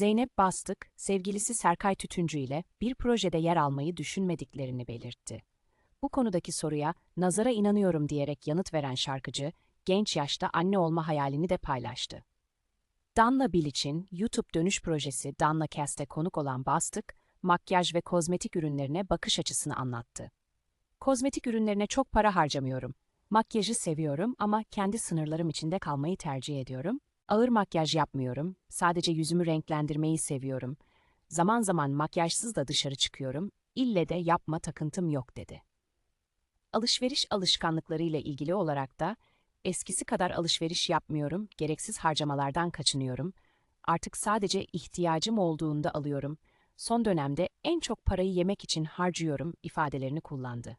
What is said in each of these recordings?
Zeynep Bastık, sevgilisi Serkay Tütüncü ile bir projede yer almayı düşünmediklerini belirtti. Bu konudaki soruya nazara inanıyorum diyerek yanıt veren şarkıcı, genç yaşta anne olma hayalini de paylaştı. Danla Bilic'in YouTube dönüş projesi Danla Cast'e konuk olan Bastık, makyaj ve kozmetik ürünlerine bakış açısını anlattı. Kozmetik ürünlerine çok para harcamıyorum. Makyajı seviyorum ama kendi sınırlarım içinde kalmayı tercih ediyorum. Ağır makyaj yapmıyorum. Sadece yüzümü renklendirmeyi seviyorum. Zaman zaman makyajsız da dışarı çıkıyorum. İlle de yapma takıntım yok dedi. Alışveriş alışkanlıklarıyla ilgili olarak da eskisi kadar alışveriş yapmıyorum, gereksiz harcamalardan kaçınıyorum. Artık sadece ihtiyacım olduğunda alıyorum. Son dönemde en çok parayı yemek için harcıyorum ifadelerini kullandı.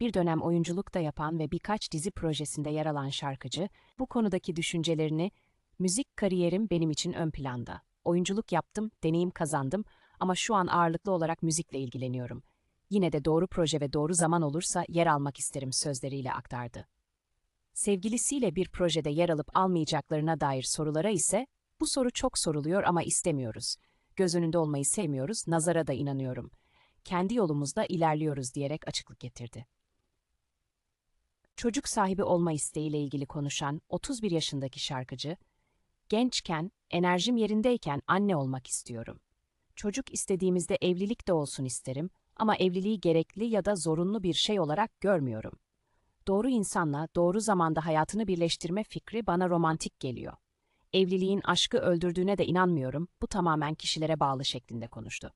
Bir dönem oyunculuk da yapan ve birkaç dizi projesinde yer alan şarkıcı, bu konudaki düşüncelerini Müzik kariyerim benim için ön planda. Oyunculuk yaptım, deneyim kazandım ama şu an ağırlıklı olarak müzikle ilgileniyorum. Yine de doğru proje ve doğru zaman olursa yer almak isterim sözleriyle aktardı. Sevgilisiyle bir projede yer alıp almayacaklarına dair sorulara ise bu soru çok soruluyor ama istemiyoruz. Göz önünde olmayı sevmiyoruz, nazara da inanıyorum. Kendi yolumuzda ilerliyoruz diyerek açıklık getirdi. Çocuk sahibi olma isteğiyle ilgili konuşan 31 yaşındaki şarkıcı, Gençken, enerjim yerindeyken anne olmak istiyorum. Çocuk istediğimizde evlilik de olsun isterim ama evliliği gerekli ya da zorunlu bir şey olarak görmüyorum. Doğru insanla doğru zamanda hayatını birleştirme fikri bana romantik geliyor. Evliliğin aşkı öldürdüğüne de inanmıyorum, bu tamamen kişilere bağlı şeklinde konuştu.